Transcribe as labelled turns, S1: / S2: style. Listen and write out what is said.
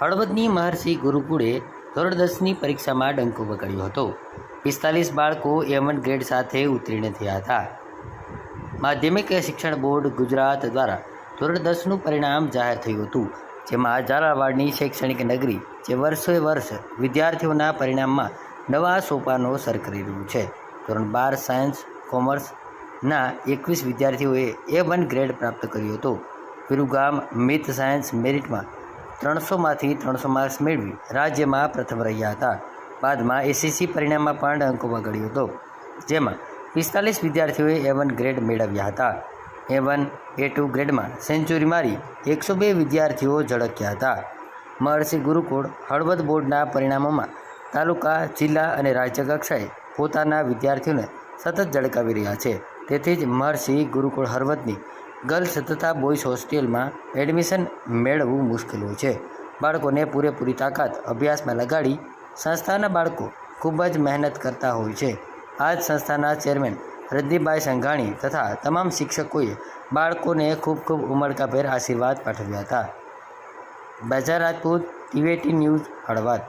S1: હળવદની મહર્ષિ ગુરુકુળે ધોરણ દસની પરીક્ષામાં ડંકો વગાડ્યો હતો. પિસ્તાલીસ બાળકો એ વન ગ્રેડ સાથે ઉત્તીર્ણ થયા હતા. માધ્યમિક શિક્ષણ બોર્ડ ગુજરાત દ્વારા ધોરણ દસનું પરિણામ જાહેર થયું હતું, જેમાં ઝાલાવાડની શૈક્ષણિક નગરી, જે વર્ષે વર્ષ વિદ્યાર્થીઓના પરિણામમાં નવા સોપાનો સર કરી રહ્યું છે. ધોરણ બાર સાયન્સ કોમર્સના એકવીસ વિદ્યાર્થીઓએ એ વન ગ્રેડ પ્રાપ્ત કર્યો હતો. વિરુગામ મિથ સાયન્સ, મેરિટમાં ત્રણસોમાંથી ત્રણસો માર્ક્સ મેળવી રાજ્યમાં પ્રથમ રહ્યા હતા. બાદમાં એસીસી પરિણામમાં પણ અંકો વગાડ્યો હતો, જેમાં પિસ્તાલીસ વિદ્યાર્થીઓએ એ વન ગ્રેડ મેળવ્યા હતા. એ વન એ ટુ ગ્રેડમાં સેન્ચુરી મારી એકસો બે વિદ્યાર્થીઓ ઝળક્યા હતા. મહર્ષિ ગુરુકુળ હળવદ બોર્ડના પરિણામોમાં તાલુકા, જિલ્લા અને રાજ્ય કક્ષાએ પોતાના વિદ્યાર્થીઓને સતત ઝળકાવી રહ્યા છે. તેથી જ મહર્ષિ ગુરુકુળ હળવદની ગર્લ્સ તથા બોયઝ હોસ્ટેલમાં એડમિશન મેળવવું મુશ્કેલ હોય છે. બાળકોને પૂરેપૂરી તાકાત અભ્યાસમાં લગાડી સંસ્થાના બાળકો ખૂબ જ મહેનત કરતા હોય છે. આ જ સંસ્થાના ચેરમેન રદ્દીભાઈ સંઘાણી તથા તમામ શિક્ષકોએ બાળકોને ખૂબ ખૂબ ઉમળકાભેર આશીર્વાદ પાઠવ્યા હતા. બજાર રાજપૂત, ટીવેટી ન્યૂઝ, હળવદ.